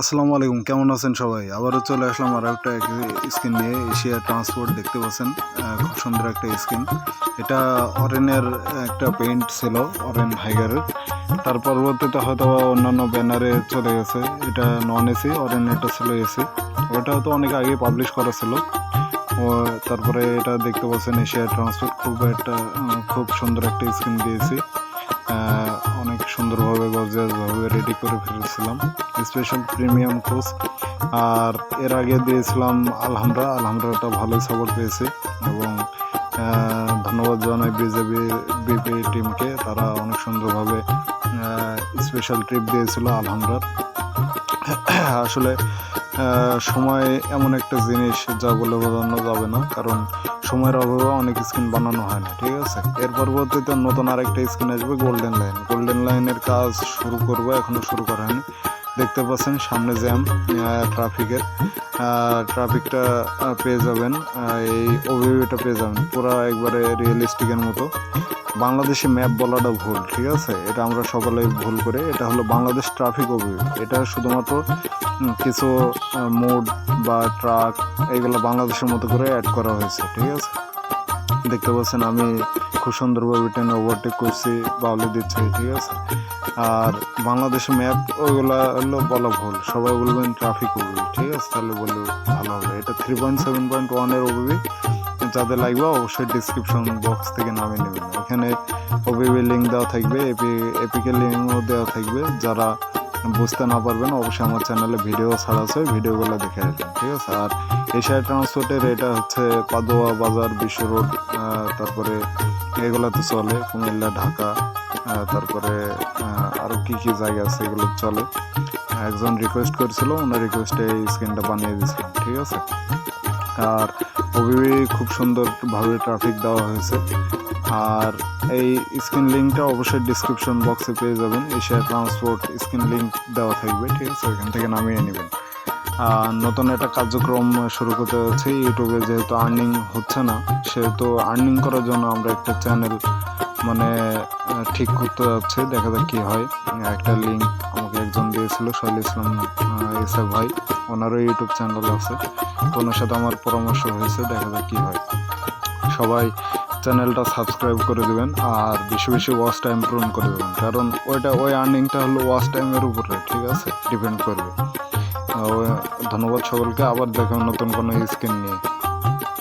আসসালামু আলাইকুম, কেমন আছেন সবাই? আবারও চলে আসলাম আর একটা স্ক্রিন নিয়ে, এশিয়া ট্রান্সপোর্ট দেখতে পাচ্ছেন খুব সুন্দর একটা স্ক্রিন এটা অরেনের একটা পেইন্ট ছিল, অরেন হাইগারের। তার পরবর্তীতে হয়তো অন্যান্য ব্যানারে চলে গেছে। এটা নন এসি, অরেন এটা ছিল এসি। ওটা তো অনেক আগে পাবলিশ করা ছিল। তারপরে এটা দেখতে পাচ্ছেন, এশিয়া ট্রান্সপোর্ট খুব একটা খুব সুন্দর একটা স্ক্রিন দিয়েছি। অনেক সুন্দরভাবে গর্জিয়াসভাবে রেডি করে ফেলেছিলাম। স্পেশাল প্রিমিয়াম কোচ আর এর আগে দিয়েছিলাম আলহামরা আলহামরাটা ভালোই সাপোর্ট পেয়েছে। এবং ধন্যবাদ জানাই বিজেপি বিপি টিমকে তারা অনেক সুন্দরভাবে স্পেশাল ট্রিপ দিয়েছিল আলহামরার আসলে সময় এমন একটা জিনিস যা বলে বোঝানো যাবে না, কারণ সময়ের অভাবে অনেক স্ক্রিন বানানো হয় না, ঠিক আছে? এর পরবর্তীতে নতুন আরেকটা স্ক্রিন আসবে গোল্ডেন লাইন গোল্ডেন লাইনের কাজ শুরু করব, এখনও শুরু করা হয়নি। দেখতে পাচ্ছেন সামনে জ্যাম ট্রাফিকের ট্রাফিকটা পেয়ে যাবেন এই ওভিউটা পেয়ে যাবেন, পুরো একবারে রিয়েলিস্টিকের মতো। বাংলাদেশে ম্যাপ বলাটা ভুল, ঠিক আছে? এটা আমরা সকলেই ভুল করে। এটা হলো বাংলাদেশ ট্রাফিক ওভিউ এটা শুধুমাত্র কিছু মোড বা ট্রাক এইগুলো বাংলাদেশের মতো করে অ্যাড করা হয়েছে, ঠিক আছে? দেখতে পাচ্ছেন আমি খুব সুন্দরভাবে ট্রেনে ওভারটেক করছি, বাউলি দিচ্ছি, ঠিক আছে? আর বাংলাদেশের ম্যাপ ওইগুলো হলো বলা ভুল সবাই বলবেন ট্রাফিক ওবিবি ঠিক আছে? তাহলে বললে ভালো হবে। এটা থ্রি পয়েন্ট সেভেন পয়েন্ট ওয়ানের ওবিবি যাদের লাগবে অবশ্যই ডিসক্রিপশন বক্স থেকে নামিয়ে নেবেন। এখানে ওবিবি লিঙ্ক দেওয়া থাকবে এপি এপিকে লিঙ্কও দেওয়া থাকবে, যারা বুঝতে না পারবেন, অবশ্যই আমার চ্যানেলে ভিডিও ছাড়া আছে ভিডিওগুলো দেখে আসবেন ঠিক আছে? আর এশিয়া ট্রান্সপোর্টের এটা হচ্ছে পাদোয়া বাজার, বিশ্ব রোড তারপরে এগুলোতে চলে, কুমিল্লা, ঢাকা তারপরে আরও কী কী জায়গা আছে এগুলো চলে। একজন রিকোয়েস্ট করেছিল ওনার রিকোয়েস্টে এই স্ক্রিনটা বানিয়ে দিয়েছিলাম ঠিক আছে? আর ওবিবি খুব সুন্দরভাবে ট্রাফিক দেওয়া হয়েছে। আর এই স্ক্রিন লিঙ্কটা অবশ্যই ডিসক্রিপশন বক্সে পেয়ে যাবেন। এশিয়া ট্রান্সপোর্ট স্ক্রিন লিঙ্ক দেওয়া থাকবে, ঠিক আছে? ওইখান থেকে নামিয়ে নেবেন। আর নতুন একটা কার্যক্রম শুরু করতে হচ্ছে ইউটিউবে যেহেতু আর্নিং হচ্ছে না, সেহেতু আর্নিং করার জন্য আমরা একটা চ্যানেল মানে ঠিক করতে যাচ্ছে, দেখা যাক কী হয়। একটা লিঙ্ক আমাকে একজন দিয়েছিল শৈল ইসলাম এসএফ ভাই। ওনারও ইউটিউব চ্যানেল আছে। তো ওনার সাথে আমার পরামর্শ হয়েছে, দেখা যাক কী হয়। সবাই চ্যানেলটা সাবস্ক্রাইব করে দেবেন, আর বেশি বেশি ওয়াচ টাইম পূরণ করে দেবেন। কারণ ওইটা, ওই আর্নিংটা হলো ওয়াচ টাইমের উপরে, ঠিক আছে? ডিপেন্ড করবে। ধন্যবাদ সকলকে। আবার দেখেন নতুন কোনো স্কিন নিয়ে।